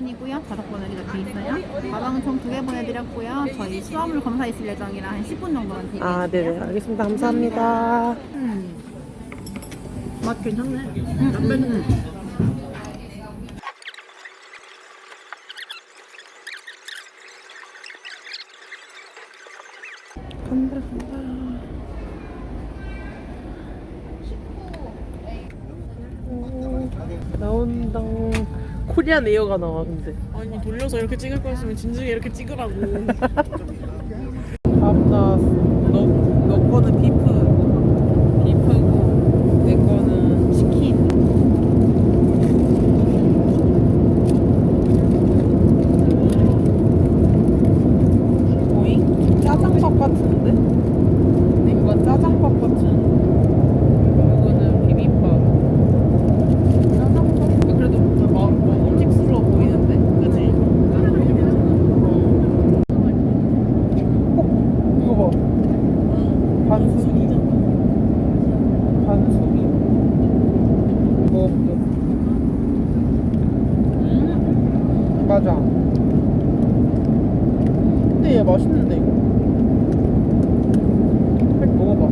이렇게 있어요. 가방은 총 두 개 보내드렸고요. 저희 수화물 검사 있을 예정이라 한 10분 정도만 대기. 아, 네네. 알겠습니다. 감사합니다. 맛 괜찮네. 음, 간다, 나온다. 코리안 에어가 나와, 근데. 아니 돌려서 이렇게 찍을 거였으면 진즉에 이렇게 찍으라고 밥 나왔어. 너, 너 거는 비프. 비프고, 내 거는 치킨. 오잉? 짜장밥 같은데? 이건 짜장밥 같은. 이거는 비빔밥. 짜장밥? 그래도 뭐, 먹음직스러워 보이는데? 그지? 이거 봐. 반숙이. 반숙이. 먹어볼게. 음, 맞아. 근데 얘 맛있는데, 이거. 빨리 먹어봐.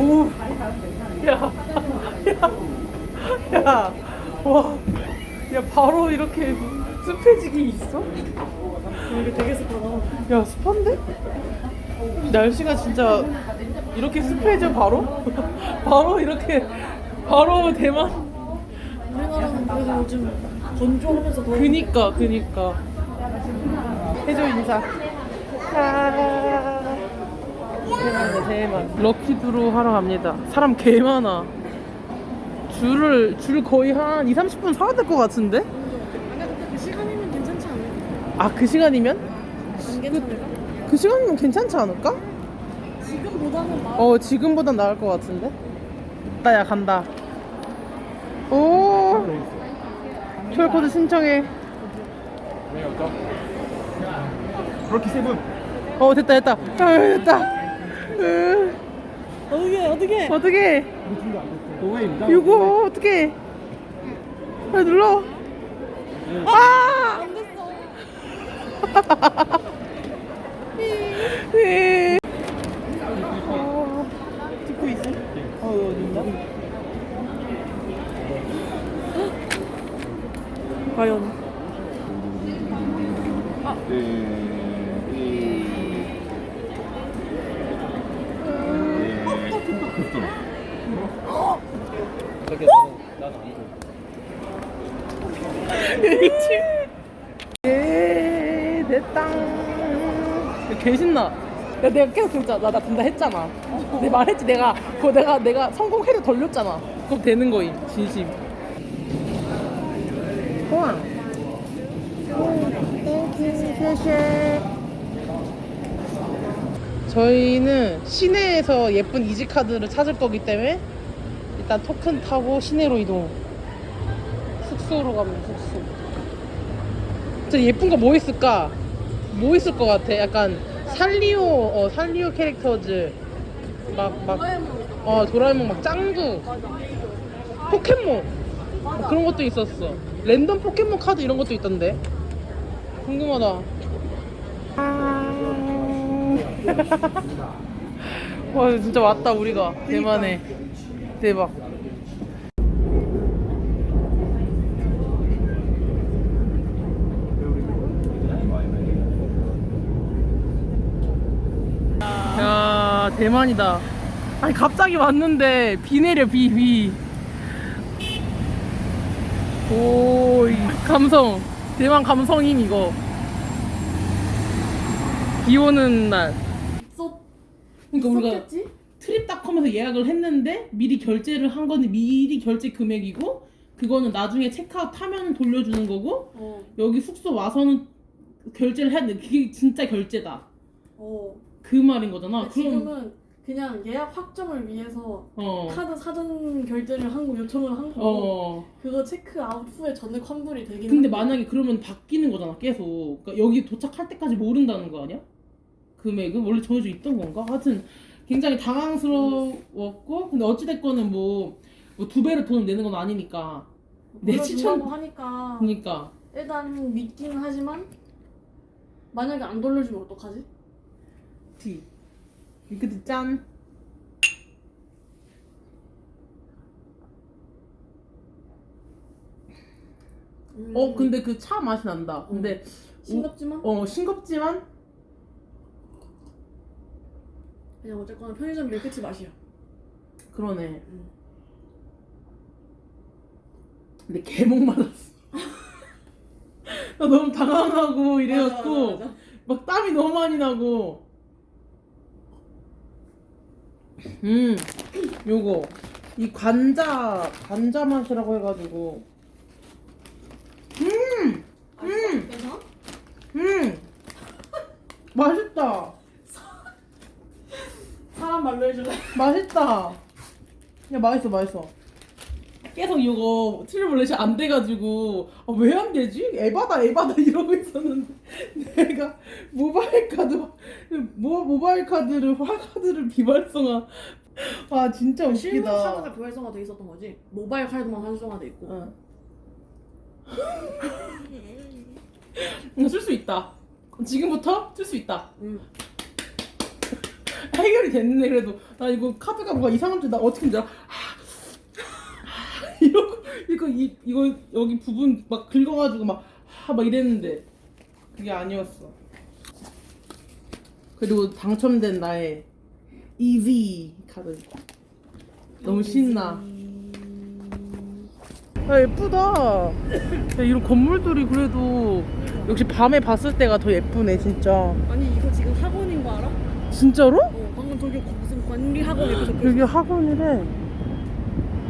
오! 야! 야! 야! 와! 야, 바로 이렇게 습해지기 있어? 이게 되게 습하다 야 습한데? 날씨가 진짜 이렇게 습해져 바로? 바로 이렇게 바로 대만? 우리나라는 그래도 요즘 건조하면서 더 그니까 그니까 해줘 인사 대만이다 대만 럭키드로 하러 갑니다 사람 개 많아 줄을 줄 거의 한 2, 30분 서야 될 것 같은데? 그 시간이면 괜찮지 않을까? 아 그 시간이면? 안 괜찮을까? 그 시간이면 괜찮지 않을까? 지금보다는 나어 지금보단 나을 것 같은데? 나야 간다 오 QR코드 신청해 그렇게 세분 어 됐다 됐다 아, 됐다 으, 어떻게 어떻게 어 이거 어떡해 빨리 눌러 아! 안 됐어 네. 어, 찍고 있어? 어? 과연 예, 내 땅. 개 신나. 야, 내가 계속 진짜 나, 나 된다 했잖아. 내 말했지 내가 그거 내가 내가 성공회를 돌렸잖아. 그럼 되는 거임 진심. 우와. 저희는 시내에서 예쁜 이지 카드를 찾을 거기 때문에 일단 토큰 타고 시내로 이동. 숙소로 가면 숙소. 저 예쁜 거 뭐 있을까? 뭐 있을 것 같아? 약간 살리오, 어, 살리오 캐릭터즈. 막, 막, 어, 도라에몽 막 짱구. 포켓몬. 뭐 그런 것도 있었어. 랜덤 포켓몬 카드 이런 것도 있던데. 궁금하다. 와, 진짜 왔다, 우리가. 대만에. 대박. 야 대만이다. 아니 갑자기 왔는데 비 내려 비비. 오이 감성. 대만 감성임 이거. 비 오는 날. 쏟 그러니까 우리가 쏟겠지? 트립닷컴에서 예약을 했는데 미리 결제를 한 건데 미리 결제 금액이고 그거는 나중에 체크아웃 하면 돌려주는 거고 어, 여기 숙소 와서는 결제를 해야 돼 그게 진짜 결제다 어. 그 말인 거잖아 그럼 지금은 그냥 예약 확정을 위해서 어 카드 사전 결제를 한 거 요청을 한 거고 어. 그거 체크 아웃 후에 전액 환불이 되긴 근데 한데 만약에 그러면 바뀌는 거잖아 계속 그러니까 여기 도착할 때까지 모른다는 거 아니야? 금액은 원래 정해져 있던 건가? 하여튼 굉장히 당황스러웠고 근데 어찌됐거는 뭐두 배로 돈을 내는 건 아니니까 내 물어준다고 추천- 하니까 그러니까 일단 믿기는 하지만 만약에 안 돌려주면 어떡하지? D. 밀크티 짠. 음, 어 근데 그 차 맛이 난다. 근데 싱겁지만 어 싱겁지만 그냥 어쨌거나 편의점 밀크티 맛이야. 그러네. 음. 근데 개목 맞았어. 나 너무 당황하고 이래갖고 맞아, 맞아, 맞아. 막 땀이 너무 많이 나고. 음, 요거 이 관자 관자 맛이라고 해가지고. 음, 음, 괜찮아? 음, 맛있다. 사람 말로 해줄래? 맛있다. 야 맛있어 맛있어. 계속 이거 트리블렛이 안 돼가지고 아, 왜 안 되지? 에바다 에바다 이러고 있었는데 내가 모바일 카드 모 모바일 카드를 화 카드를 비발성화 아 진짜 실물 카드가 웃기다. 비활성화 돼 있었던 거지. 모바일 카드만 활성화 돼 있고. 응. 쓸수 있다. 지금부터 쓸 수 있다. 음. 해결이 됐네 그래도 나 이거 카드가 뭐가 이상한데 나 어떻게 줄 알아? 이러고 이거 이, 이거 여기 부분 막 긁어가지고 막 하, 막 이랬는데 그게 아니었어. 그리고 당첨된 나의 EV 카드 너무 신나. 아 예쁘다. 야, 이런 건물들이 그래도 역시 밤에 봤을 때가 더 예쁘네 진짜. 아니 이거 지금 알아? 진짜로? 어, 방금 저기 무슨 관리 학원 이렇게 적혀 여기 학원이래.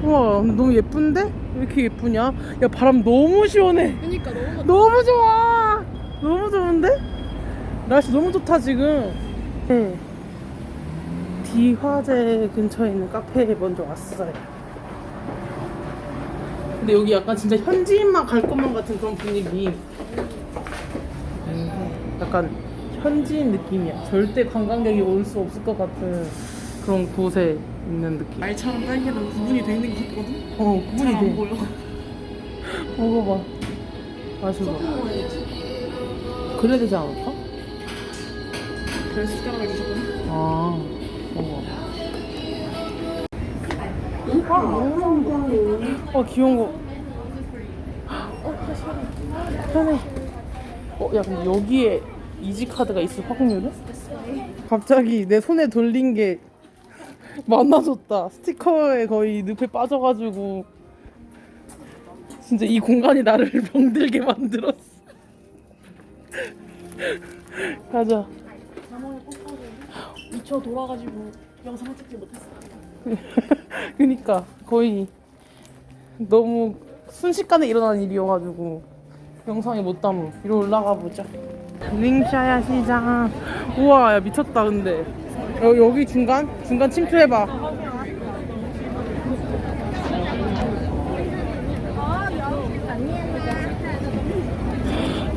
우와, 너무 예쁜데? 왜 이렇게 예쁘냐? 야, 바람 너무 시원해. 그러니까 너무 너무 좋아. 너무 좋은데? 날씨 너무 좋다, 지금. 네. 디화재 근처에 있는 카페에 먼저 왔어요. 근데 여기 약간 진짜 현지인만 갈 것만 같은 그런 분위기. 음, 약간 현지인 느낌이야. 절대 관광객이 올 수 없을 것 같은 그런 곳에 있는 느낌. 말처럼 딸기랑 구분이 돼 있는 것 같거든? 어, 구분이 잘안 돼. 보여. 먹어봐. 마셔봐. 그래야 되지 않을까? 그래서 숟가락을 주셨거든? 아, 먹어. 어, 귀여운 거. 어, 편해. 어, 야, 근데 여기에 이지 카드가 있을 확률은? 갑자기 내 손에 돌린 게 많아졌다. 스티커에 거의 늪에 빠져가지고. 진짜 이 공간이 나를 병들게 만들었어. 가자. 미쳐 돌아가지고 영상 찍지 못했어. 그니까 거의 너무 순식간에 일어난 일이어가지고 영상에 못 담음 위로 올라가 보자 링샤야 시장 우와 야 미쳤다 근데 여, 여기 중간? 중간 침투해봐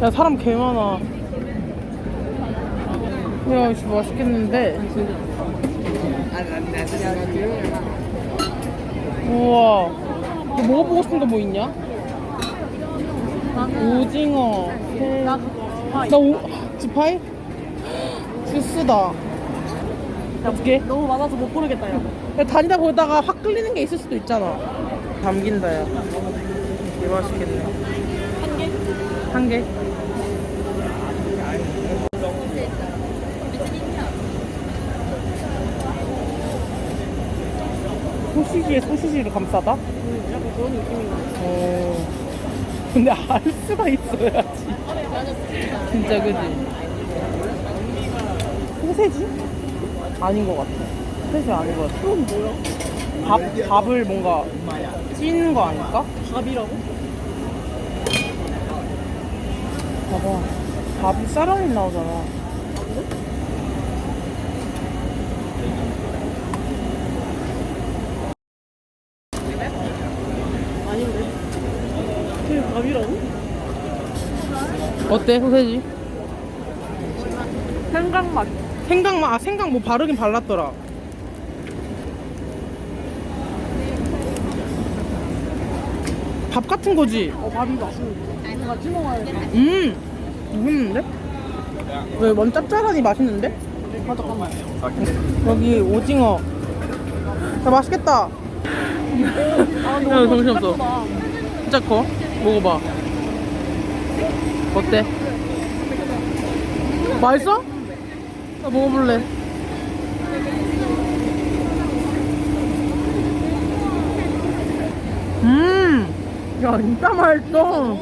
야 사람 개 많아 야 씨, 맛있겠는데 우와. 너 먹어보고 싶은 거 뭐 있냐? 오징어. 회. 나 오, 지파이? 주스다. 어떻게? 너무 많아서 못 고르겠다, 야. 야, 다니다 보다가 확 끌리는 게 있을 수도 있잖아. 담긴다, 야. 되게 맛있겠네. 한 개? 한 개? 소시지에 소시지를 감싸다? 약간 그런 느낌인 것 같아. 어. 근데 알 수가 있어야지. 진짜 그지? 소세지? 아닌 것 같아. 소세지 아닌 것 같아. 그건 뭐야? 밥, 밥을 뭔가 찐거 아닐까? 밥이라고? 봐봐. 밥이 쌀알이 나오잖아. 아닌데. 그게 밥이라고? 어때, 소세지? 생강 맛. 생강, 아, 생강 뭐 바르긴 발랐더라. 밥 같은 거지? 어, 밥이 맛있는데. 같이 먹어야겠다. 음 맛있는데? 왜 완 짭짤하니 맛있는데? 아 잠깐만. 여기 오징어 야 맛있겠다 아 야, 정신없어. 진짜 커? 먹어봐. 어때? 맛있어? 나 먹어볼래. 음 야 진짜 맛있어.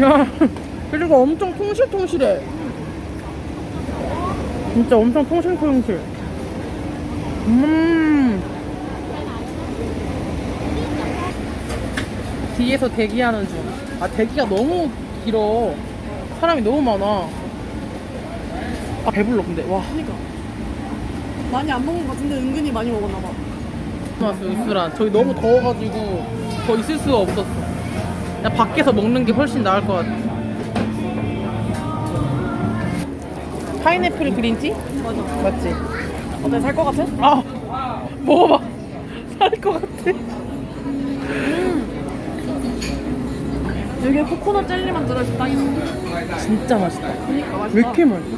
야 그리고 엄청 통실통실해. 진짜 엄청 통실통실. 음 뒤에서 대기하는 중. 아, 대기가 너무 길어. 사람이 너무 많아. 아, 배불러, 근데. 와. 그러니까 많이 안 먹은 것 같은데 은근히 많이 먹었나 봐. 왔어, 이수란. 저기 너무 더워가지고 더 있을 수가 없었어. 그냥 밖에서 먹는 게 훨씬 나을 것 같아. 파인애플 그린티? 맞아. 맞지? 어때 살 것 같아? 아, 먹어봐. 살 것 같아. 여기에 코코넛 젤리만 들어있어 딱이네. 진짜 맛있다. 그러니까 맛있다. 왜 이렇게 맛있어?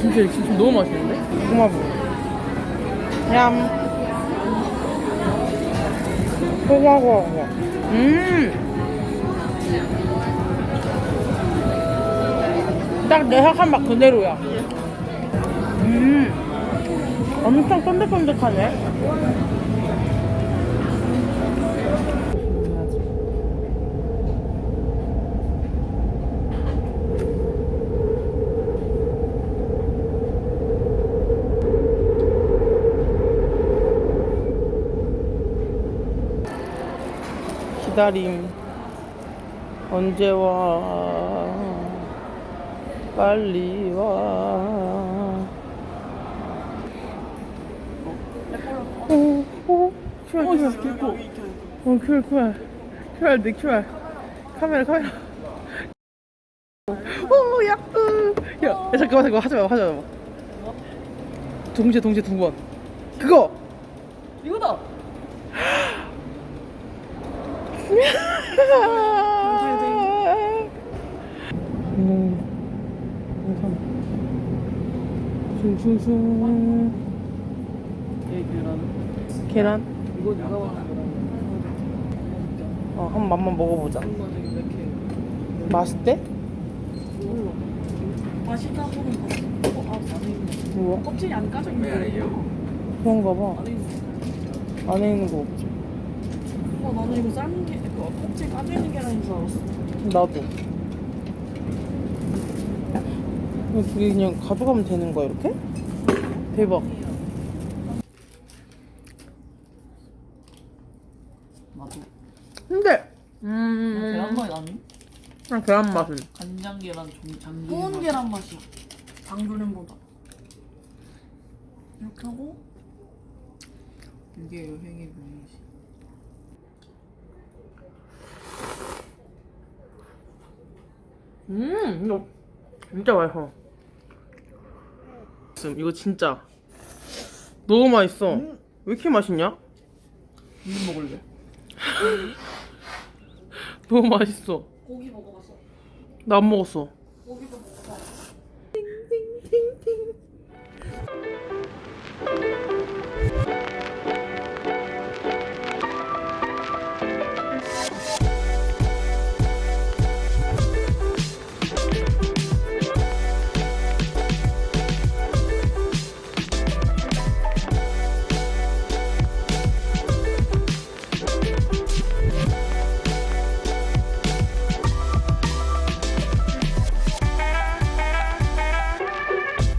진짜, 진짜 너무 맛있는데? 고마워. 얌. 고마워. 음. 딱 내 생각한 맛 그대로야. 음. 엄청 쫀득쫀득하네. 기다림. 언제 와? 빨리 와. 오, 오, 큐알, 큐알. 어, 큐알, 큐알. 큐알, 내 큐알. 카메라, 카메라. 오, 야, 으. 야, 야, 잠깐만, 잠깐만, 하지 마, 하지 마. 동시에, 동시에 두 번. 그거! 이거다. 음, 얘 계란. 계란 이거 누가 먹는 거야? 어, 한 맛만 먹어보자 이렇게 맛있대? 몰라. 맛있다고는 봤어. 어, 아 안에 있네. 뭐야? 껍질이 안 까져 있는 거 그런가 봐 안에 있는 안에 있는 거 없지 나는 이거 삶은 게, 이거 껍질 까져 있는 계란인 줄 알았어. 나도 이거 두개 그냥 가져가면 되는 거야 이렇게? 대박 나도. 근데 음 계란 맛이 나니? 그냥 계란 맛은 간장 계란, 종, 장계란. 구운 계란 맛이야. 장조림보다. 이렇게 하고 이게 여행의 묘미지. 음 이거 진짜 맛있어 음, 이거 진짜 너무 맛있어 왜 이렇게 맛있냐? 이거 먹을래? 너무 맛있어 고기 먹어봤어. 나 안 먹었어 고기도